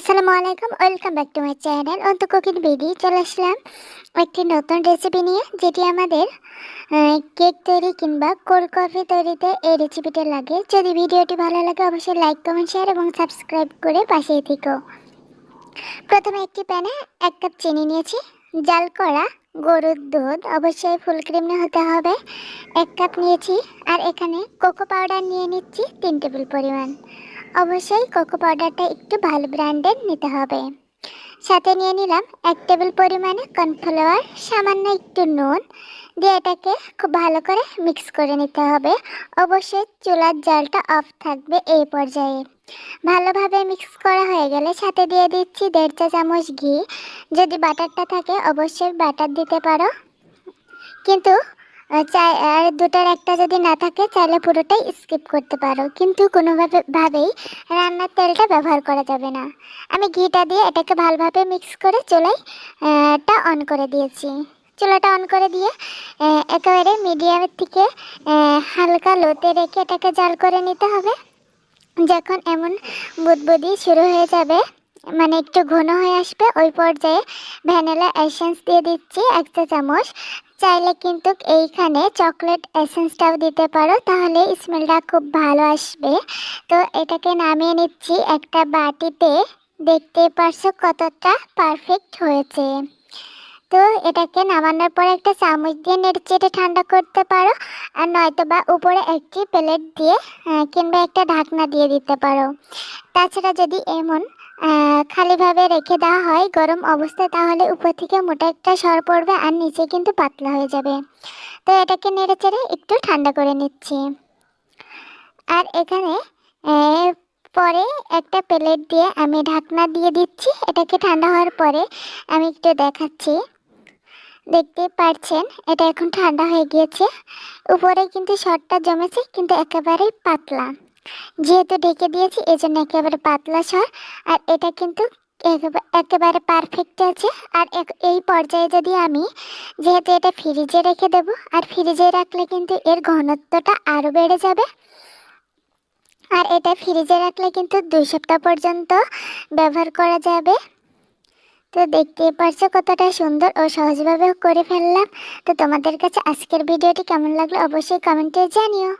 আসসালামু আলাইকুম, welcome back to my channel. অন্ত কুকিং বেডি, চলে আসলাম একটি নতুন রেসিপি নিয়ে, যেটি আমাদের কেক তৈরি কিংবা কোল্ড কফি তৈরিতে এই রেসিপিটা লাগে। যদি ভিডিওটি ভালো লাগে, অবশ্যই লাইক কমেন্ট শেয়ার এবং সাবস্ক্রাইব করে পাশেই থেকো। প্রথমে একটি প্যানে এক কাপ চিনি নিয়েছি। জাল করা গরুর দুধ, অবশ্যই ফুল ক্রিম হতে হবে। এক কাপ নিয়েছি। আর এখানে কোকো পাউডার নিয়ে নিচ্ছি তিন টেবিল পরিমাণ। অবশ্যই কোকো পাউডারটা একটু ভালো ব্র্যান্ডের নিতে হবে। সাথে নিয়ে নিলাম এক টেবিল পরিমাণে কর্নফ্লাওয়ার, সামান্য একটু নুন দিয়ে এটাকে খুব ভালো করে মিক্স করে নিতে হবে। অবশ্যই চুলার জালটা অফ থাকবে এই পর্যায়ে। ভালোভাবে মিক্স করা হয়ে গেলে সাথে দিয়ে দিচ্ছি দেড় চা চামচ ঘি। যদি বাটারটা থাকে অবশ্যই বাটার দিতে পারো। কিন্তু চাই আর দুটার একটা যদি না থাকে, তাহলে পুরোটাই স্কিপ করতে পারো। কিন্তু কোনোভাবে, ভাবেই রান্নার তেলটা ব্যবহার করা যাবে না। আমি ঘিটা দিয়ে এটাকে ভালোভাবে মিক্স করে চুলাই টা অন করে দিয়েছি। চুলাটা অন করে দিয়ে একেবারে মিডিয়ামের থেকে হালকা লোতে রেখে এটাকে জাল করে নিতে হবে। যখন এমন বুদবুদি শুরু হয়ে যাবে মানে একটু ঘন হয়ে আসবে, ওই পর্যায়ে ভ্যানিলা এসেন্স দিয়ে দিচ্ছি এক চা চামচ। চাইলে কিন্তু এইখানে চকলেট এসেন্সটাও দিতে পারো, তাহলে স্মেলটা খুব ভালো আসবে। তো এটাকে নামিয়ে নিচ্ছি একটা বাটিতে, দেখতে পারছ কতটা পারফেক্ট হয়েছে। তো এটাকে নামানোর পরে একটা চামচ দিয়ে নেড়ে চেটে ঠান্ডা করতে পারো। আর নয়তো বা উপরে একটি প্লেট দিয়ে কিংবা একটা ঢাকনা দিয়ে দিতে পারো। তাছাড়া যদি এমন খালিভাবে রেখে দেওয়া হয় গরম অবস্থায়, তাহলে উপর থেকে মোটা একটা সর পড়বে আর নিচে কিন্তু পাতলা হয়ে যাবে। তো এটাকে নেড়ে চেড়ে একটু ঠান্ডা করে নিচ্ছি। আর এখানে পরে একটা প্লেট দিয়ে আমি ঢাকনা দিয়ে দিচ্ছি। এটাকে ঠান্ডা হওয়ার পরে আমি একটু দেখাচ্ছি। দেখতে পাচ্ছেন এটা এখন ঠান্ডা হয়ে গিয়েছে। উপরে কিন্তু শর্টটা জমেছে, কিন্তু একেবারেই পাতলা। যেহেতু ঢেকে দিয়েছি এই জন্য একেবারে পাতলা সর আর এটা কিন্তু একেবারে পারফেক্ট আছে। আর এই পর্যায়ে যদি আমি, যেহেতু এটা ফ্রিজে রেখে দেব, আর ফ্রিজে রাখলে কিন্তু এর ঘনত্বটা আরও বেড়ে যাবে। আর এটা ফ্রিজে রাখলে কিন্তু দুই সপ্তাহ পর্যন্ত ব্যবহার করা যাবে। তো দেখতেই পারছ কতটা সুন্দর ও সহজভাবে করে ফেললাম। তো তোমাদের কাছে আজকের ভিডিওটি কেমন লাগল অবশ্যই কমেন্টে জানিও।